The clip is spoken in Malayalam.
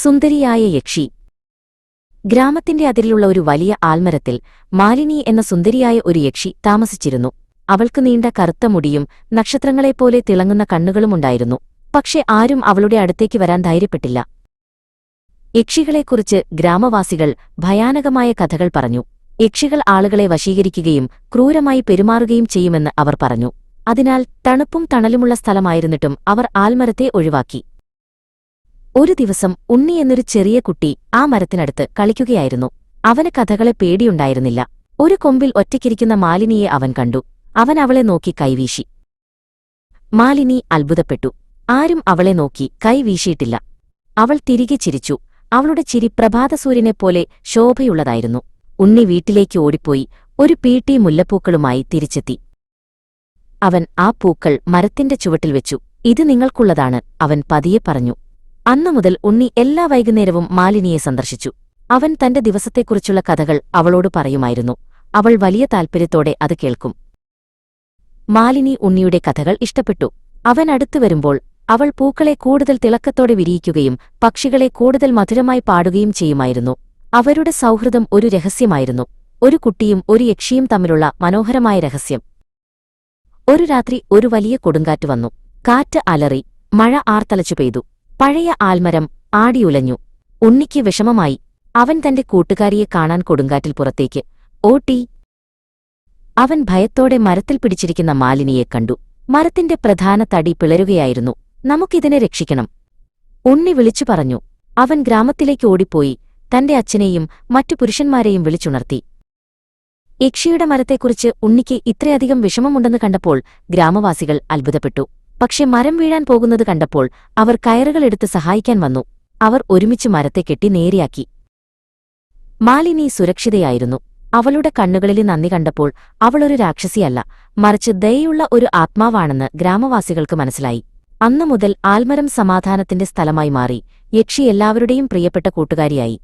സുന്ദരിയായ യക്ഷി. ഗ്രാമത്തിന്റെ അതിരിലുള്ള ഒരു വലിയ ആൽമരത്തിൽ മാലിനി എന്ന സുന്ദരിയായ ഒരു യക്ഷി താമസിച്ചിരുന്നു. അവൾക്ക് നീണ്ട കറുത്ത മുടിയും നക്ഷത്രങ്ങളെപ്പോലെ തിളങ്ങുന്ന കണ്ണുകളുമുണ്ടായിരുന്നു പക്ഷെ ആരും അവളുടെ അടുത്തേക്ക് വരാൻ ധൈര്യപ്പെട്ടില്ല. യക്ഷികളെക്കുറിച്ച് ഗ്രാമവാസികൾ ഭയാനകമായ കഥകൾ പറഞ്ഞു. യക്ഷികൾ ആളുകളെ വശീകരിക്കുകയും ക്രൂരമായി പെരുമാറുകയും ചെയ്യുമെന്ന് അവർ പറഞ്ഞു. അതിനാൽ തണുപ്പും തണലുമുള്ള സ്ഥലമായിരുന്നിട്ടും അവർ ആൽമരത്തെ ഒഴിവാക്കി. ഒരു ദിവസം ഉണ്ണി എന്നൊരു ചെറിയ കുട്ടി ആ മരത്തിനടുത്ത് കളിക്കുകയായിരുന്നു. അവന് കഥകളെ പേടിയുണ്ടായിരുന്നില്ല. ഒരു കൊമ്പിൽ ഒറ്റയ്ക്കിരിക്കുന്ന മാലിനിയെ അവൻ കണ്ടു. അവൻ അവളെ നോക്കി കൈവീശി മാലിനി അത്ഭുതപ്പെട്ടു. ആരും അവളെ നോക്കി കൈവീശിയിട്ടില്ല അവൾ തിരികെ ചിരിച്ചു. അവളുടെ ചിരി പ്രഭാതസൂര്യനെപ്പോലെ ശോഭയുള്ളതായിരുന്നു. ഉണ്ണി വീട്ടിലേക്ക് ഓടിപ്പോയി ഒരു പീട്ടി മുല്ലപ്പൂക്കളുമായി തിരിച്ചെത്തി. അവൻ ആ പൂക്കൾ മരത്തിന്റെ ചുവട്ടിൽ വെച്ചു. ഇത് നിങ്ങൾക്കുള്ളതാണ് അവൻ പതിയെ പറഞ്ഞു. അന്നു മുതൽ ഉണ്ണി എല്ലാ വൈകുന്നേരവും മാലിനിയെ സന്ദർശിച്ചു. അവൻ തന്റെ ദിവസത്തെക്കുറിച്ചുള്ള കഥകൾ അവളോട് പറയുമായിരുന്നു. അവൾ വലിയ താൽപ്പര്യത്തോടെ അത് കേൾക്കും. മാലിനി ഉണ്ണിയുടെ കഥകൾ ഇഷ്ടപ്പെട്ടു. അവൻ അടുത്തു വരുമ്പോൾ അവൾ പൂക്കളെ കൂടുതൽ തിളക്കത്തോടെ വിരിയിക്കുകയും പക്ഷികളെ കൂടുതൽ മധുരമായി പാടുകയും ചെയ്യുമായിരുന്നു. അവരുടെ സൗഹൃദം ഒരു രഹസ്യമായിരുന്നു. ഒരു കുട്ടിയും ഒരു യക്ഷിയും തമ്മിലുള്ള മനോഹരമായ രഹസ്യം. ഒരു രാത്രി ഒരു വലിയ കൊടുങ്കാറ്റ് വന്നു. കാറ്റ് അലറി മഴ ആർത്തലച്ചു പെയ്തു. പഴയ ആൽമരം ആടിയുലഞ്ഞു. ഉണ്ണിക്ക് വിഷമമായി. അവൻ തന്റെ കൂട്ടുകാരിയെ കാണാൻ കൊടുങ്കാറ്റിൽ പുറത്തേക്ക്. ഓട്ടി. അവൻ ഭയത്തോടെ മരത്തിൽ പിടിച്ചിരിക്കുന്ന മാലിനിയെ കണ്ടു. മരത്തിന്റെ പ്രധാന തടി പിളരുകയായിരുന്നു. നമുക്കിതിനെ രക്ഷിക്കണം. ഉണ്ണി വിളിച്ചു പറഞ്ഞു. അവൻ ഗ്രാമത്തിലേക്ക് ഓടിപ്പോയി. തന്റെ അച്ഛനെയും മറ്റു പുരുഷന്മാരെയും വിളിച്ചുണർത്തി. യക്ഷിയുടെ മരത്തെക്കുറിച്ച് ഉണ്ണിക്ക് ഇത്രയധികം വിഷമമുണ്ടെന്ന് കണ്ടപ്പോൾ ഗ്രാമവാസികൾ അത്ഭുതപ്പെട്ടു. പക്ഷെ മരം വീഴാൻ പോകുന്നത് കണ്ടപ്പോൾ അവർ കയറുകളെടുത്ത് സഹായിക്കാൻ വന്നു. അവർ ഒരുമിച്ച് മരത്തെ കെട്ടി നേരെയാക്കി. മാലിനി സുരക്ഷിതയായിരുന്നു. അവളുടെ കണ്ണുകളിൽ നന്ദി കണ്ടപ്പോൾ അവളൊരു രാക്ഷസിയല്ല മറിച്ച് ദയുള്ള ഒരു ആത്മാവാണെന്ന് ഗ്രാമവാസികൾക്ക് മനസ്സിലായി. അന്നു മുതൽ ആൽമരം സമാധാനത്തിന്റെ സ്ഥലമായി മാറി. യക്ഷി എല്ലാവരുടെയും പ്രിയപ്പെട്ട കൂട്ടുകാരിയായി.